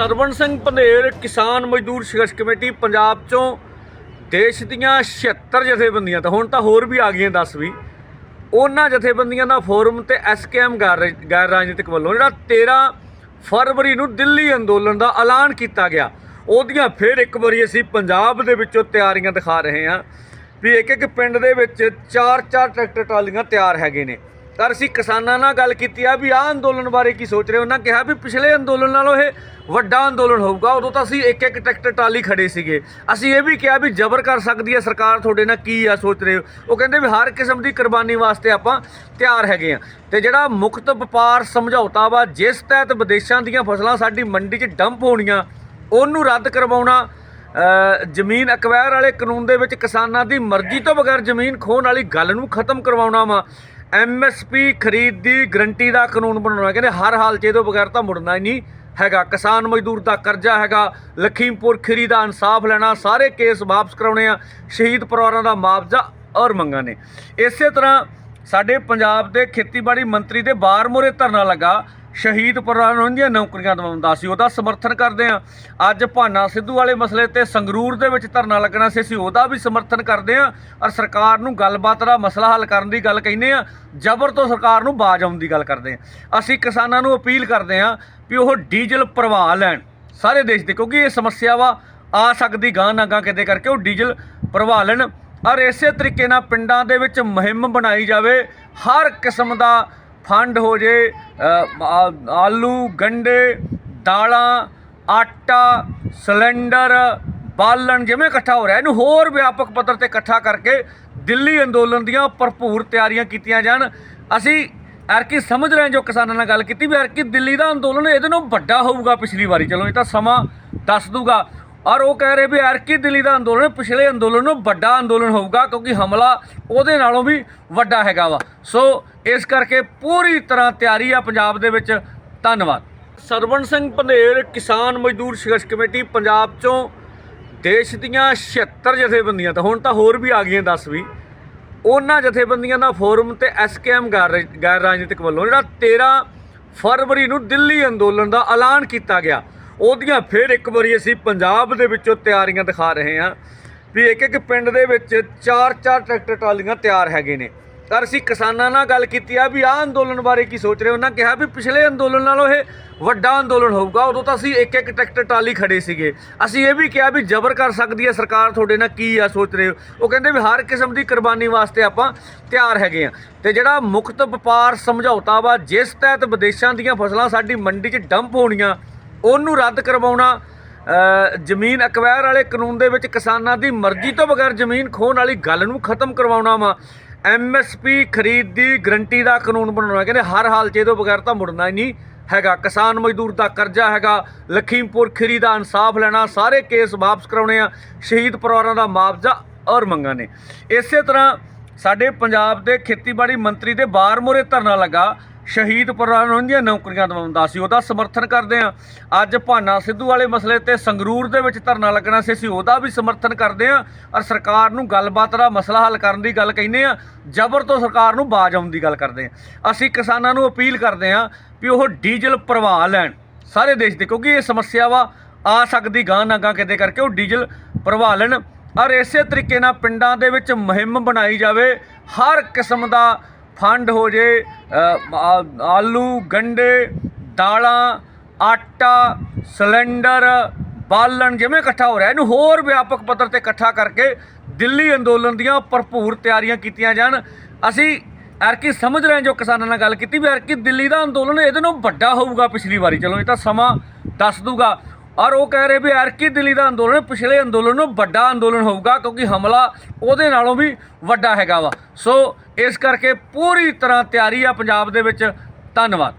ਸਰਵਣ ਸਿੰਘ ਪੰਧੇਰ ਕਿਸਾਨ ਮਜ਼ਦੂਰ ਸੰਘਰਸ਼ ਕਮੇਟੀ ਪੰਜਾਬ ਚੋਂ ਦੇਸ਼ ਦੀਆਂ 76 ਜਥੇਬੰਦੀਆਂ, ਤਾਂ ਹੁਣ ਤਾਂ ਹੋਰ ਵੀ ਆ ਗਈਆਂ 10 ਵੀ, ਉਹਨਾਂ ਜਥੇਬੰਦੀਆਂ ਦਾ ਫੋਰਮ ਤੇ ਐਸਕੇਐਮ ਗੈਰ ਗੈਰ ਰਾਜਨੀਤਿਕ ਵੱਲੋਂ ਜਿਹੜਾ 13 ਫਰਵਰੀ ਨੂੰ ਦਿੱਲੀ ਅੰਦੋਲਨ ਦਾ ਐਲਾਨ ਕੀਤਾ ਗਿਆ, ਉਹਦੀਆਂ ਫਿਰ ਇੱਕ ਵਾਰੀ ਅਸੀਂ ਪੰਜਾਬ ਦੇ ਵਿੱਚੋਂ ਤਿਆਰੀਆਂ ਦਿਖਾ ਰਹੇ ਹਾਂ ਵੀ ਇੱਕ ਇੱਕ ਪਿੰਡ ਦੇ ਵਿੱਚ ਚਾਰ ਚਾਰ ਟਰੈਕਟਰ ਟਰਾਲੀਆਂ ਤਿਆਰ ਹੈਗੇ ਨੇ। ਤਾਂ ਅਸੀਂ ਕਿਸਾਨਾਂ ਨਾਲ ਗੱਲ ਕੀਤੀ ਆ ਵੀ ਆਹ ਅੰਦੋਲਨ ਬਾਰੇ ਕੀ ਸੋਚ ਰਹੇ ਹੋ? ਉਹਨਾਂ ਕਿਹਾ ਵੀ ਪਿਛਲੇ ਅੰਦੋਲਨ ਨਾਲੋਂ ਇਹ ਵੱਡਾ ਅੰਦੋਲਨ ਹੋਊਗਾ। ਉਦੋਂ ਤਾਂ ਅਸੀਂ ਇੱਕ ਇੱਕ ਟਰੈਕਟਰ ਟਰਾਲੀ ਖੜੇ ਸੀਗੇ। ਅਸੀਂ ਇਹ ਵੀ ਕਿਹਾ ਵੀ ਜ਼ਬਰ ਕਰ ਸਕਦੀ ਹੈ ਸਰਕਾਰ ਤੁਹਾਡੇ ਨਾਲ ਕੀ ਆ ਸੋਚ ਰਹੇ ਹੋ? ਉਹ ਕਹਿੰਦੇ ਵੀ ਹਰ ਕਿਸਮ ਦੀ ਕੁਰਬਾਨੀ ਵਾਸਤੇ ਆਪਾਂ ਤਿਆਰ ਹੈਗੇ ਆ। ਤੇ ਜਿਹੜਾ ਮੁਕਤ ਵਪਾਰ ਸਮਝੌਤਾ ਵਾ, ਜਿਸ ਤਹਿਤ ਵਿਦੇਸ਼ਾਂ ਦੀਆਂ ਫਸਲਾਂ ਸਾਡੀ ਮੰਡੀ 'ਚ ਡੰਪ ਹੋਣੀਆਂ, ਉਹਨੂੰ ਰੱਦ ਕਰਵਾਉਣਾ ਜ਼ਮੀਨ ਅਕਵਾਇਰ ਵਾਲੇ ਕਾਨੂੰਨ ਦੇ ਵਿੱਚ ਕਿਸਾਨਾਂ ਦੀ ਮਰਜ਼ੀ ਤੋਂ ਬਗੈਰ ਜ਼ਮੀਨ ਖੋਹਣ ਵਾਲੀ ਗੱਲ ਨੂੰ ਖਤਮ ਕਰਵਾਉਣਾ ਵਾ। ਐਮਐਸਪੀ ਖਰੀਦ ਦੀ ਗਰੰਟੀ ਦਾ ਕਾਨੂੰਨ ਬਣਾਉਣਾ, ਕਹਿੰਦੇ ਹਰ ਹਾਲ 'ਚ ਇਹਦੇ ਬਗੈਰ ਤਾਂ ਮੁੜਨਾ ਹੀ ਨਹੀਂ ਹੈਗਾ। ਕਿਸਾਨ ਮਜ਼ਦੂਰ ਦਾ ਕਰਜ਼ਾ ਹੈਗਾ, ਲਖੀਮਪੁਰ ਖੀਰੀ ਦਾ ਇਨਸਾਫ ਲੈਣਾ, ਸਾਰੇ ਕੇਸ ਵਾਪਸ ਕਰਾਉਣੇ ਆ, ਸ਼ਹੀਦ ਪਰਿਵਾਰਾਂ ਦਾ ਮੁਆਵਜ਼ਾ ਔਰ ਮੰਗਾਂ ਨੇ। ਇਸੇ ਤਰ੍ਹਾਂ ਸਾਡੇ ਪੰਜਾਬ ਦੇ ਖੇਤੀਬਾੜੀ ਮੰਤਰੀ ਦੇ ਬਾਰ ਮੋਰੇ ਧਰਨਾ ਲੱਗਾ ਸ਼ਹੀਦ ਪਰਿਵਾਰਾਂ ਨੂੰ ਦੀਆਂ ਨੌਕਰੀਆਂ ਦਿਵਾਉਂਦਾ ਸੀ, ਉਹਦਾ ਸਮਰਥਨ ਕਰਦੇ ਆ ਅੱਜ ਭਾਨਾ ਸਿੱਧੂ ਵਾਲੇ ਮਸਲੇ ਤੇ ਸੰਗਰੂਰ ਦੇ ਵਿੱਚ ਧਰਨਾ ਲੱਗਣਾ ਸੀ, ਅਸੀਂ ਉਹਦਾ ਵੀ ਸਮਰਥਨ ਕਰਦੇ ਆ ਔਰ ਸਰਕਾਰ ਨੂੰ ਗੱਲਬਾਤ ਦਾ ਮਸਲਾ ਹੱਲ ਕਰਨ ਦੀ ਗੱਲ ਕਹਿੰਦੇ ਆ ਜ਼ਬਰ ਤੋਂ ਸਰਕਾਰ ਨੂੰ ਬਾਜ ਆਉਣ ਦੀ ਗੱਲ ਕਰਦੇ ਆ ਅਸੀਂ ਕਿਸਾਨਾਂ ਨੂੰ ਅਪੀਲ ਕਰਦੇ ਆ ਵੀ ਉਹ ਡੀਜ਼ਲ ਪ੍ਰਵਾਹ ਲੈਣ। ਸਾਰੇ ਦੇਸ਼ ਦੇ, ਕਿਉਂਕਿ ਇਹ ਸਮੱਸਿਆ ਵਾ, ਆ ਸਕਦੀ ਗਾਂ ਨਾ ਗਾਂ ਕਿਤੇ ਕਰਕੇ ਉਹ ਡੀਜ਼ਲ ਪ੍ਰਵਾਹ ਲੈਣ। ਔਰ ਇਸੇ ਤਰੀਕੇ ਨਾਲ ਪਿੰਡਾਂ ਦੇ ਵਿੱਚ ਮੁਹਿੰਮ ਬਣਾਈ ਜਾਵੇ, ਹਰ ਕਿਸਮ ਦਾ ਫੰਡ ਹੋ ਜੇ ਆਲੂ, ਗੰਡੇ, ਦਾਲਾਂ, ਆਟਾ, ਸਿਲੰਡਰ, ਬਾਲਣ, ਜਿਵੇਂ ਇਕੱਠਾ ਹੋ ਰਿਹਾ, ਇਹਨੂੰ ਹੋਰ ਵਿਆਪਕ ਪੱਧਰ ਤੇ ਇਕੱਠਾ ਕਰਕੇ ਦਿੱਲੀ ਅੰਦੋਲਨ ਦੀਆਂ ਭਰਪੂਰ ਤਿਆਰੀਆਂ ਕੀਤੀਆਂ ਜਾਣ। ਅਸੀਂ ਐਰਕੀ ਸਮਝ ਰਹੇ ਹਾਂ ਜੋ ਕਿਸਾਨਾਂ ਨਾਲ ਗੱਲ ਕੀਤੀ ਵੀ ਐਰਕੀ ਦਿੱਲੀ ਦਾ ਅੰਦੋਲਨ ਇਹਦੇ ਨਾਲੋਂ ਵੱਡਾ ਹੋਊਗਾ ਪਿਛਲੀ ਵਾਰੀ। ਚਲੋ, ਇਹ ਤਾਂ ਸਮਾਂ ਦੱਸ ਦੂਗਾ ਔਰ ਉਹ ਕਹਿ ਰਹੇ ਵੀ ਐਰਕੀ ਦਿੱਲੀ ਦਾ ਅੰਦੋਲਨ ਪਿਛਲੇ ਅੰਦੋਲਨ ਨੂੰ ਵੱਡਾ ਅੰਦੋਲਨ ਹੋਊਗਾ ਕਿਉਂਕਿ ਹਮਲਾ ਉਹਦੇ ਨਾਲੋਂ ਵੀ ਵੱਡਾ ਹੈਗਾ ਵਾ। ਸੋ ਇਸ ਕਰਕੇ ਪੂਰੀ ਤਰ੍ਹਾਂ ਤਿਆਰੀ ਆ ਪੰਜਾਬ ਦੇ ਵਿੱਚ। ਧੰਨਵਾਦ। ਸਰਵਣ ਸਿੰਘ ਪੰਧੇਰ ਕਿਸਾਨ ਮਜ਼ਦੂਰ ਸੰਘਰਸ਼ ਕਮੇਟੀ ਪੰਜਾਬ ਚੋਂ ਦੇਸ਼ ਦੀਆਂ 76 ਜਥੇਬੰਦੀਆਂ, ਤਾਂ ਹੁਣ ਤਾਂ ਹੋਰ ਵੀ ਆ ਗਈਆਂ 10 ਵੀ ਉਹਨਾਂ ਜਥੇਬੰਦੀਆਂ ਦਾ ਫੋਰਮ ਤੇ ਐਸਕੇਐਮ ਗੈਰ ਗੈਰ ਰਾਜਨੀਤਿਕ ਵੱਲੋਂ ਜਿਹੜਾ 13 ਫਰਵਰੀ ਨੂੰ ਦਿੱਲੀ ਅੰਦੋਲਨ ਦਾ ਐਲਾਨ ਕੀਤਾ ਗਿਆ। ਉਹਦੀਆਂ ਫਿਰ ਇੱਕ ਵਾਰੀ ਅਸੀਂ ਪੰਜਾਬ ਦੇ ਵਿੱਚੋਂ ਤਿਆਰੀਆਂ ਦਿਖਾ ਰਹੇ ਹਾਂ ਵੀ ਇੱਕ ਇੱਕ ਪਿੰਡ ਦੇ ਵਿੱਚ ਚਾਰ ਚਾਰ ਟਰੈਕਟਰ ਟਰਾਲੀਆਂ ਤਿਆਰ ਹੈਗੇ ਨੇ। ਤਾਂ ਅਸੀਂ ਕਿਸਾਨਾਂ ਨਾਲ ਗੱਲ ਕੀਤੀ ਆ ਵੀ ਆਹ ਅੰਦੋਲਨ ਬਾਰੇ ਕੀ ਸੋਚ ਰਹੇ ਉਹਨਾਂ ਕਿਹਾ ਵੀ ਪਿਛਲੇ ਅੰਦੋਲਨ ਨਾਲੋਂ ਇਹ ਵੱਡਾ ਅੰਦੋਲਨ ਹੋਊਗਾ। ਉਦੋਂ ਤਾਂ ਅਸੀਂ ਇੱਕ ਇੱਕ ਟਰੈਕਟਰ ਟਰਾਲੀ ਖੜੇ ਸੀਗੇ। ਅਸੀਂ ਇਹ ਵੀ ਕਿਹਾ ਵੀ ਜ਼ਬਰ ਕਰ ਸਕਦੀ ਹੈ ਸਰਕਾਰ ਤੁਹਾਡੇ ਨਾਲ ਕੀ ਆ ਸੋਚ ਰਹੇ ਹੋ? ਉਹ ਕਹਿੰਦੇ ਵੀ ਹਰ ਕਿਸਮ ਦੀ ਕੁਰਬਾਨੀ ਵਾਸਤੇ ਆਪਾਂ ਤਿਆਰ ਹੈਗੇ ਆ। ਤੇ ਜਿਹੜਾ ਮੁਕਤ ਵਪਾਰ ਸਮਝੌਤਾ ਵਾ, ਜਿਸ ਤਹਿਤ ਵਿਦੇਸ਼ਾਂ ਦੀਆਂ ਫਸਲਾਂ ਸਾਡੀ ਮੰਡੀ 'ਚ ਡੰਪ ਹੋਣੀਆਂ ਉਹਨੂੰ ਰੱਦ ਕਰਵਾਉਣਾ ਜ਼ਮੀਨ ਅਕਵਾਇਰ ਵਾਲੇ ਕਾਨੂੰਨ ਦੇ ਵਿੱਚ ਕਿਸਾਨਾਂ ਦੀ ਮਰਜ਼ੀ ਤੋਂ ਬਗੈਰ ਜ਼ਮੀਨ ਖੋਹਣ ਵਾਲੀ ਗੱਲ ਨੂੰ ਖਤਮ ਕਰਵਾਉਣਾ ਵਾ। ਐਮਐਸਪੀ ਖਰੀਦ ਦੀ ਗਰੰਟੀ ਦਾ ਕਾਨੂੰਨ ਬਣਾਉਣਾ। ਕਹਿੰਦੇ ਹਰ ਹਾਲ 'ਚ ਇਹਦੋਂ ਬਗੈਰ ਤਾਂ ਮੁੜਨਾ ਹੀ ਨਹੀਂ ਹੈਗਾ। ਕਿਸਾਨ ਮਜ਼ਦੂਰ ਦਾ ਕਰਜ਼ਾ ਹੈਗਾ। ਲਖੀਮਪੁਰ ਖੀਰੀ ਦਾ ਇਨਸਾਫ ਲੈਣਾ, ਸਾਰੇ ਕੇਸ ਵਾਪਸ ਕਰਾਉਣੇ ਆ। ਸ਼ਹੀਦ ਪਰਿਵਾਰਾਂ ਦਾ ਮੁਆਵਜ਼ਾ ਔਰ ਮੰਗਾਂ ਨੇ। ਇਸੇ ਤਰ੍ਹਾਂ ਸਾਡੇ ਪੰਜਾਬ ਦੇ ਖੇਤੀਬਾੜੀ ਮੰਤਰੀ ਦੇ ਬਾਰ ਮੋਰੇ ਧਰਨਾ ਲੱਗਾ। ਸ਼ਹੀਦ ਪਰਿਵਾਰਾਂ ਨੂੰ ਦੀਆਂ ਨੌਕਰੀਆਂ ਦਿਵਾਉਂਦਾ ਸੀ ਉਹਦਾ ਸਮਰਥਨ ਕਰਦੇ ਆ ਅੱਜ ਭਾਨਾ ਸਿੱਧੂ ਵਾਲੇ ਮਸਲੇ ਤੇ ਸੰਗਰੂਰ ਦੇ ਵਿੱਚ ਧਰਨਾ ਲੱਗਣਾ ਸੀ, ਅਸੀਂ ਉਹਦਾ ਵੀ ਸਮਰਥਨ ਕਰਦੇ ਆ ਔਰ ਸਰਕਾਰ ਨੂੰ ਗੱਲਬਾਤ ਦਾ ਮਸਲਾ ਹੱਲ ਕਰਨ ਦੀ ਗੱਲ ਕਹਿੰਦੇ ਆ ਜ਼ਬਰ ਤੋਂ ਸਰਕਾਰ ਨੂੰ ਬਾਜ ਆਉਣ ਦੀ ਗੱਲ ਕਰਦੇ ਆ ਅਸੀਂ ਕਿਸਾਨਾਂ ਨੂੰ ਅਪੀਲ ਕਰਦੇ ਆ ਵੀ ਉਹ ਡੀਜ਼ਲ ਪ੍ਰਵਾਹ ਲੈਣ। ਸਾਰੇ ਦੇਸ਼ ਦੇ, ਕਿਉਂਕਿ ਇਹ ਸਮੱਸਿਆ ਵਾ, ਆ ਸਕਦੀ ਗਾਂ ਨਾ ਗਾਂ ਕਿਤੇ ਕਰਕੇ ਉਹ ਡੀਜ਼ਲ ਪ੍ਰਵਾਹ ਲੈਣ। ਔਰ ਇਸੇ ਤਰੀਕੇ ਨਾਲ ਪਿੰਡਾਂ ਦੇ ਵਿੱਚ ਮੁਹਿੰਮ ਬਣਾਈ ਜਾਵੇ। ਹਰ ਕਿਸਮ ਦਾ ਫੰਡ ਹੋ ਜੇ ਆਲੂ, ਗੰਡੇ, ਦਾਲਾਂ, ਆਟਾ, ਸਿਲੰਡਰ, ਬਾਲਣ, ਜਿਵੇਂ ਇਕੱਠਾ ਹੋ ਰਿਹਾ, ਇਹਨੂੰ ਹੋਰ ਵਿਆਪਕ ਪੱਧਰ ਤੇ ਇਕੱਠਾ ਕਰਕੇ ਦਿੱਲੀ ਅੰਦੋਲਨ ਦੀਆਂ ਭਰਪੂਰ ਤਿਆਰੀਆਂ ਕੀਤੀਆਂ ਜਾਣ। ਅਸੀਂ ਐਰਕੀ ਸਮਝ ਰਹੇ ਜੋ ਕਿਸਾਨਾਂ ਨਾਲ ਗੱਲ ਕੀਤੀ ਵੀ ਐਰਕੀ ਦਿੱਲੀ ਦਾ ਅੰਦੋਲਨ ਇਹਦੇ ਨਾਲੋਂ ਵੱਡਾ ਹੋਊਗਾ ਪਿਛਲੀ ਵਾਰੀ। ਚਲੋ, ਇਹ ਤਾਂ ਸਮਾਂ ਦੱਸ ਦੂਗਾ ਔਰ ਉਹ ਕਹਿ ਰਹੇ ਵੀ ਐਰਕੀ ਦਿੱਲੀ ਦਾ ਅੰਦੋਲਨ ਪਿਛਲੇ ਅੰਦੋਲਨ ਨੂੰ ਵੱਡਾ ਅੰਦੋਲਨ ਹੋਊਗਾ ਕਿਉਂਕਿ ਹਮਲਾ ਉਹਦੇ ਨਾਲੋਂ ਵੀ ਵੱਡਾ ਹੈਗਾ ਵਾ। ਸੋ ਇਸ ਕਰਕੇ ਪੂਰੀ ਤਰ੍ਹਾਂ ਤਿਆਰੀ ਆ ਪੰਜਾਬ ਦੇ ਵਿੱਚ। ਧੰਨਵਾਦ।